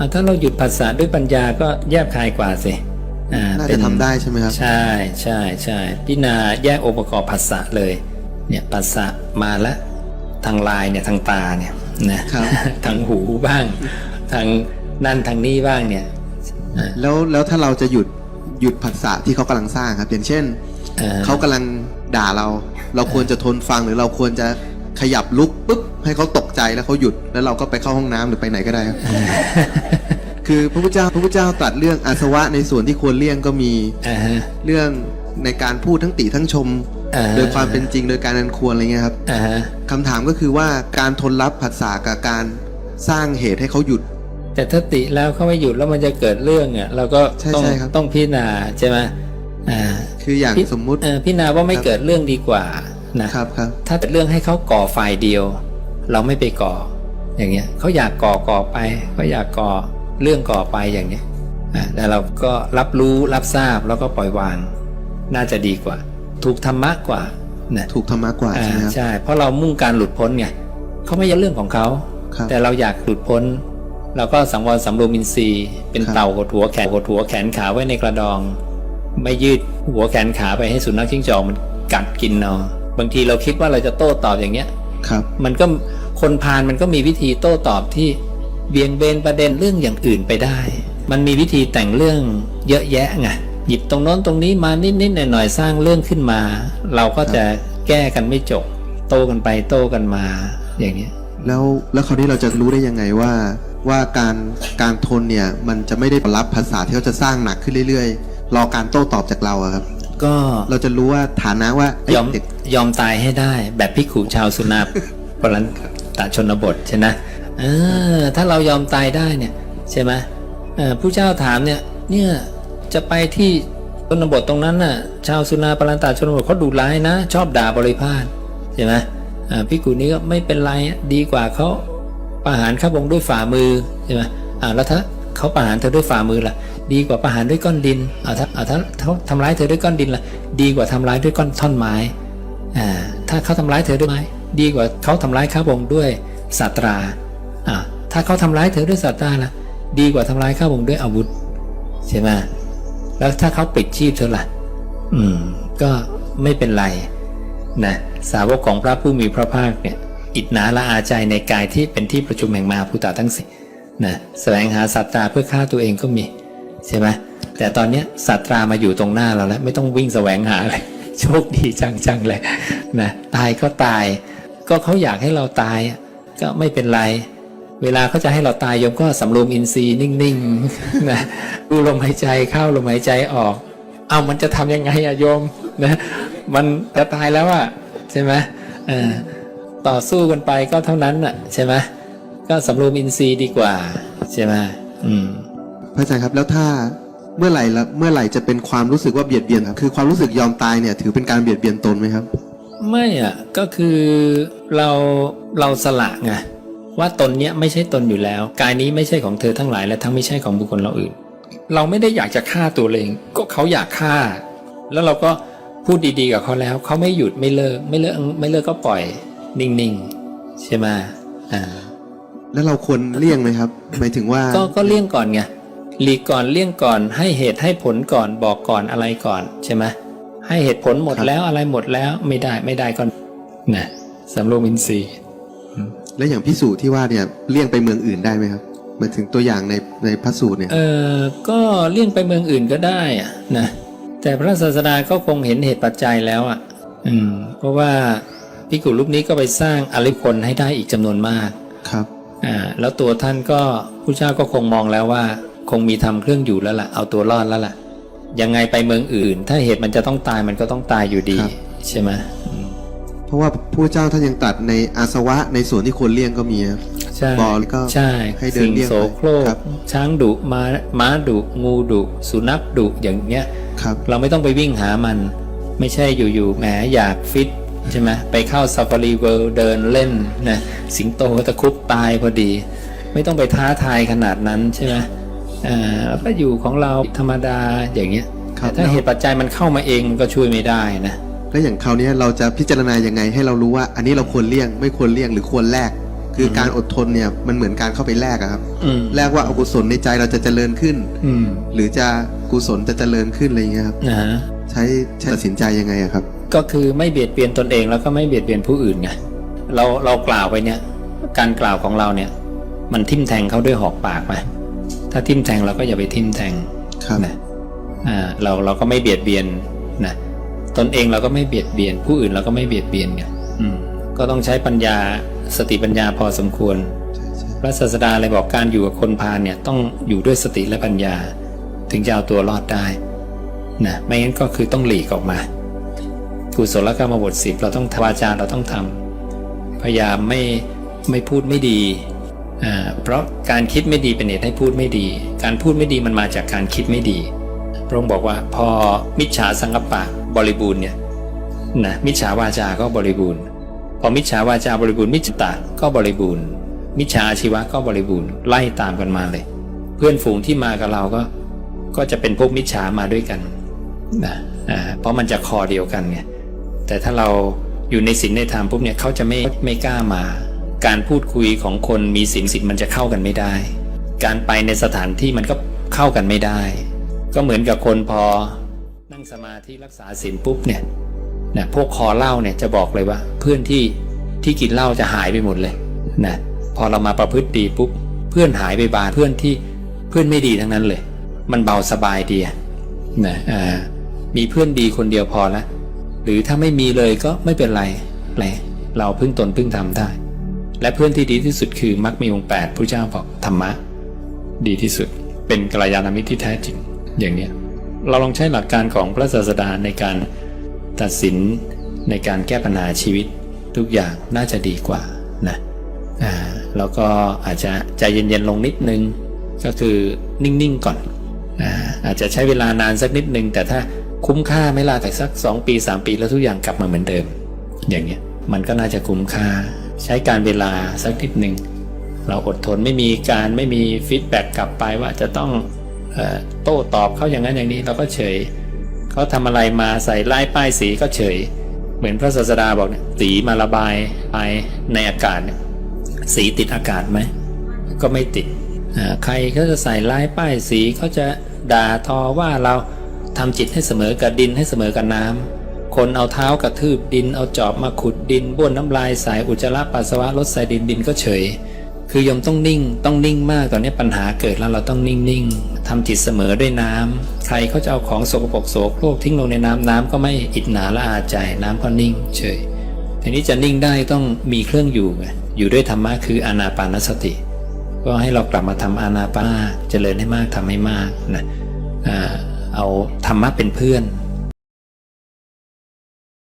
อะถ้าเราหยุดผัสสะด้วยปัญญาก็แยบคายกว่าสิอ่าน่าเป็จะทำได้ใช่ไหมครับ ใช่ใช่ใช่พิจารณาแยกองค์ประกอบผัสสะเลย เนี่ยผัสสะมาแล้วทางลายเนี่ยทางตาเนี่ยนะครับทางหูบ้าง ทางนั่นทางนี้บ้างเนี่ยอ่าแล้วแล้วถ้าเราจะหยุดหยุดผัสสะที่เขากำลังสร้างครับ อย่างเช่นอ่เขากำลังด่าเรา เราควรจะทนฟังหรือเราควรจะ ขยับลุกปุ๊บให้เขาตกใจแล้วเขาหยุด แล้วเราก็ไปเข้าห้องน้ำหรือไปไหนก็ได้ครับ คือพระพุทธเจ้าพระพุทธเจ้าตรัสเรื่องอาสวะในส่วนที่ควรเลี่ยงก็มี อ่าฮะ เรื่องในการพูดทั้งติทั้งชม อ่าฮะโดยความเป็นจริงโดยการอันควรอะไรเงี้ยครับอ่าฮะคำถามก็คือว่าการทนรับผัสสะกับการสร้างเหตุให้เขาหยุด แต่ถ้าติแล้วเขาไม่หยุดแล้วมันจะเกิดเรื่องอะเราก็ใช่ต้องใช่ครับ ต้องพิจารณาใช่ไหมอ่าคืออย่างพิสมมุติ เออพิจารณาว่าไม่ครับเกิดเรื่องดีกว่า นะครับครับถ้าเกิดเรื่องให้เขาก่อฝ่ายเดียว เราไม่ไปก่อ อย่างเงี้ยเขาอยากก่อก่อไปเขาอยากก่อเรื่องก่อไปอย่างเนี้ยอ่าแต่เราก็รับรู้รับทราบแล้วก็ปล่อยวาง น่าจะดีกว่า ถูกธรรมะกว่านะถูกธรรมะกว่าอ่าใช่ไหมครับใช่ เพราะเรามุ่งการหลุดพ้นไงเขาไม่ใช่เรื่องของเขาครับแต่เราอยากหลุดพ้นเราก็สังวรสำรวมอินทรีย์เป็นครับเต่าหดหัวแขนหดหัวแขนขาไว้ในกระดอง ไม่ยืดหัวแขนขาไปให้สุนัขจิ้งจอกมันกัดกินเอา บางทีเราคิดว่าเราจะโต้ตอบอย่างเงี้ยครับ มันก็คนพาลมันก็มีวิธีโต้ตอบที่เบี่ยงเบนประเด็นเรื่องอย่างอื่นไปได้ มันมีวิธีแต่งเรื่องเยอะแยะไงหยิบตรงโน้นตรงนี้มานิดๆหน่อยๆสร้างเรื่องขึ้นมา เราก็จะแก้กันไม่จบ โต้กันไปโต้กันมาอย่างเนี้ยแล้วแล้วคราวนี้เราจะรู้ได้ยังไงว่าว่าการการทนเนี่ยมันจะไม่ได้รับภาษาที่เขาจะสร้างหนักขึ้นเรื่อยๆ รอการโต้ตอบจากเราอะครับ ก็เราจะรู้ว่าฐานะว่าเอ้ยอมเด็กยอมตายให้ได้ แบบพิกขุชาวสุนาปรันตชนบทใช่ไหมเออถ้าเรายอมตายได้เนี่ยใช่ไหมเออผู้เจ้าถามเนี่ยเนี่ยจะไปที่ชนบทตรงนั้นน่ะชาวสุนาปรันตชนบทเขาดุร้ายนะ ชอบด่าบริพาทใช่ไหมอ่าพิกขุนี้ก็ไม่เป็นไรดีกว่าเขาประหารข้าพงด้วยฝ่ามือใช่ไหมอ่าแล้วถ้า เขาประหารเธอด้วยฝ่ามือล่ะ ดีกว่าประหารด้วยก้อนดินเอาถ้าอ่าถ้าเขาทำร้ายเธอด้วยก้อนดินล่ะ ดีกว่าทำร้ายด้วยก้อนท่อนไม้อ่าถ้าเขาทำร้ายเธอด้วยไม้ดีกว่าเขาทำร้ายข้าพงด้วยสัตราอ่าถ้าเขาทำร้ายเธอด้วยสัตราล่ะ ดีกว่าทำร้ายข้าพงด้วยอาวุธใช่ไหมแล้วถ้าเขาปิดชีพเธอล่ะ อืม ก็ไม่เป็นไรนะสาวกของพระผู้มีพระภาคเนี่ยอิจนาละอาใจในกายที่เป็นที่ประชุมแห่งมาภูตาทั้งสี่ นะแสวงหาสัตราเพื่อฆ่าตัวเองก็มีใช่ไหมแต่ตอนเนี้ยสัตรามาอยู่ตรงหน้าเราแล้วไม่ต้องวิ่งแสวงหาเลยโชคดีจังๆเลยนะตายก็ตาย ก็เขาอยากให้เราตายก็ไม่เป็นไร เวลาเขาจะให้เราตายโยมก็สำรวมอินทรีย์นิ่งๆนะดูลมหายใจเข้าลมหายใจออกเอามันจะทำยังไงอะโยมนะมันจะตายแล้วอะใช่ไหมต่อสู้กันไปก็เท่านั้นอะใช่ไหม ก็สำรวมอินทรีย์ดีกว่า ใช่ไหมอืมพระอาจารย์ครับแล้วถ้าเมื่อไหร่ละเมื่อไหร่จะเป็นความรู้สึกว่าเบียดเบียนครับคือความรู้สึกยอมตายเนี่ย ถือเป็นการเบียดเบียนตนไหมครับ ไม่อะก็คือเราเราสละไงว่าตนเนี้ยไม่ใช่ตนอยู่แล้ว กายนี้ไม่ใช่ของเธอทั้งหลายและทั้งไม่ใช่ของบุคคลเราอื่น เราไม่ได้อยากจะฆ่าตัวเอง ก็เขาอยากฆ่า แล้วเราก็พูดดีๆกับเขาแล้ว เขาไม่หยุดไม่เลิกไม่เลิกไม่เลิกก็ปล่อย นิ่งๆใช่ไหมอ่า แล้วเราควรเลี่ยงไหมครับ หมายถึงว่า ก็ก็เลี่ยงก่อนไงหลีกก่อนเลี่ยงก่อน ให้เหตุให้ผลก่อนบอกก่อนอะไรก่อนใช่ไหมให้เหตุผลหมดครับแล้วอะไรหมดแล้วไม่ได้ไม่ได้ก็นะสำรวมอินทรีย์แล้วอย่างพิสูจน์ที่ว่าเนี่ยเลี่ยงไปเมืองอื่นได้ไหมครับหมายถึงตัวอย่างในในพระสูตรเนี่ยเออก็เลี่ยงไปเมืองอื่นก็ได้อะนะแต่พระศาสดาก็คงเห็นเหตุปัจจัยแล้วอะ อืม เพราะว่าพิกุรูปนี้ก็ไปสร้างอริพลให้ได้อีกจำนวนมากครับอ่า แล้วตัวท่านก็ผู้เจ้าก็คงมองแล้วว่า คงมีทำเครื่องอยู่แล้วล่ะ เอาตัวรอดแล้วล่ะ ยังไงไปเมืองอื่น ถ้าเหตุมันจะต้องตายมันก็ต้องตายอยู่ดีครับใช่ไหมอืมเพราะว่าพระเจ้าท่านยังตรัดในอาสวะในส่วนที่ควรเลี่ยงก็มีครับใช่บอกก็ใช่ให้เดินสิ่งเลี่ยงโสโครกครับช้างดุม้าม้าดุงูดุสุนัขดุอย่างเงี้ยครับเราไม่ต้องไปวิ่งหามัน ไม่ใช่อยู่ๆแหมอยากฟิต ใช่ไหมไปเข้าซ a ฟ a รีเวิลด์เดินเล่นนะสิงโตตะครุบตายพอดี ไม่ต้องไปท้าทายขนาดนั้นใช่ไหมอ่าแล้วก็อยู่ของเราธรรมดาอย่างเงี้ยครับแต่ถ้าเหตุปัจจัยมันเข้ามาเองมันก็ช่วยไม่ได้นะแล้วอย่างคราวเนี้ยเราจะพิจารณายังไงให้เรารู้ว่า อันนี้เราควรเลี่ยง ไม่ควรเลี่ยงหรือควรแลก คือการอดทนเนี่ยมันเหมือนการเข้าไปแลกอะครับอืมแลกว่าอกุศลในใจเราจะเจริญขึ้นอืมหรือจะกุศลจะเจริญขึ้นอะไรเงี้ยครับนะฮะใช้ใช้ตัดสินใจยังไงอะครับ ก็คือไม่เบียดเบียนตนเองแล้วก็ไม่เบียดเบียนผู้อื่นไงเราเรากล่าวไปเนี่ย การกล่าวของเราเนี่ย มันทิ่มแทงเขาด้วยหอกปากไหมถ้าทิ่มแทงเราก็อย่าไปทิ่มแทงครับนะอ่าเราเราก็ไม่เบียดเบียนนะตนเองเราก็ไม่เบียดเบียน ผู้อื่นเราก็ไม่เบียดเบียนไงอืมก็ต้องใช้ปัญญา สติปัญญาพอสมควร พระศาสดาเลยบอกการอยู่กับคนพาลเนี่ยต้องอยู่ด้วยสติและปัญญา ถึงจะเอาตัวรอดได้นะไม่งั้นก็คือต้องหลีกออกมากุศลกรรมบทสิบเราต้องวาจาเราต้องทำพยายามไม่ไม่พูดไม่ดีอ่าเพราะการคิดไม่ดีเป็นเหตุให้พูดไม่ดี การพูดไม่ดีมันมาจากการคิดไม่ดีพระองค์บอกว่าพอมิจฉาสังกปปะบริบูรณ์เนี่ยนะมิจฉาวาจาก็บริบูรณ์ พอมิจฉาวาจาบริบูรณ์มิจฉาตาก็บริบูรณ์ มิจฉาอาชีวะก็บริบูรณ์ไล่ตามกันมาเลย เพื่อนฝูงที่มากับเราก็ ก็จะเป็นพวกมิจฉามาด้วยกันนะเพราะมันจะคอเดียวกันไงแต่ถ้าเราอยู่ในศีลในธรรมปุ๊บเนี่ยเขาจะไม่ไม่กล้ามา การพูดคุยของคนมีศีลศีลมันจะเข้ากันไม่ได้ การไปในสถานที่มันก็เข้ากันไม่ได้ ก็เหมือนกับคนพอนั่งสมาธิรักษาศีลปุ๊บเนี่ย นะพวกคอเหล้าเนี่ยจะบอกเลยว่า เพื่อนที่ที่กินเหล้าจะหายไปหมดเลยนะพอเรามาประพฤติดีปุ๊บเพื่อนหายไปบานเพื่อนที่เพื่อนไม่ดีทั้งนั้นเลย มันเบาสบายดีนะมีเพื่อนดีคนเดียวพอละหรือถ้าไม่มีเลยก็ไม่เป็นไรแหละเราพึ่งตนพึ่งทำได้ และเพื่อนที่ดีที่สุดคือมรรคมีองค์แปดพระเจ้าบอกธรรมะ ดีที่สุด เป็นกัลยาณมิตรที่แท้จริง อย่างเนี้ยเราลองใช้หลักการของพระศาสดาในการ ตัดสินในการแก้ปัญหาชีวิตทุกอย่างน่าจะดีกว่านะอ่าแล้วก็อาจจะใจเย็นๆลงนิดนึง ก็คือนิ่งๆก่อนอาอาจจะใช้เวลานานสักนิดนึง แต่ถ้าคุ้มค่าไม่ลาแต่สัก 2 ปี 3 ปีแล้วทุกอย่างกลับมาเหมือนเดิม อย่างเนี้ยมันก็น่าจะคุ้มค่าใช้การเวลาสักนิดหนึ่งเราอดทนไม่มีการไม่มีฟีดแบ็กกลับไปว่าจะต้องอโต้ตอบเขาอย่างนั้นอย่างนี้เราก็เฉย เขาทำอะไรมาใส่ไล่ป้ายสีก็เฉย เหมือนพระศาสดาบอกเนี่ยสีมาระบายไปในอากาศเนี่ยสีติดอากาศไหมก็ไม่ติดใครเขาจะใส่ไล่ป้ายสีเขาจะด่าทอว่าเราทำจิตให้เสมอกับดินให้เสมอกับน้ำคนเอาเท้ากระทืบดินเอาจอบมาขุดดินบ้วนน้ำลายสายอุจจาระปัสสาวะลดใส่ดินดินก็เฉย คือโยมต้องนิ่งต้องนิ่งมากตอนนี้ปัญหาเกิดแล้วเราต้องนิ่งนิ่งๆทำจิตเสมอด้วยน้ำใครเขาจะเอาของสกปรกโสโครกทิ้งลงในน้ำน้ำก็ไม่อิดหนาละอาใจน้ำก็นิ่งเฉยทีนี้จะนิ่งได้ต้องมีเครื่องอยู่อยู่ด้วยธรรมะคืออานาปานสติ ก็ให้เรากลับมาทำอานาปาเจริญให้มากทำให้มากนะเอาธรรมะเป็นเพื่อน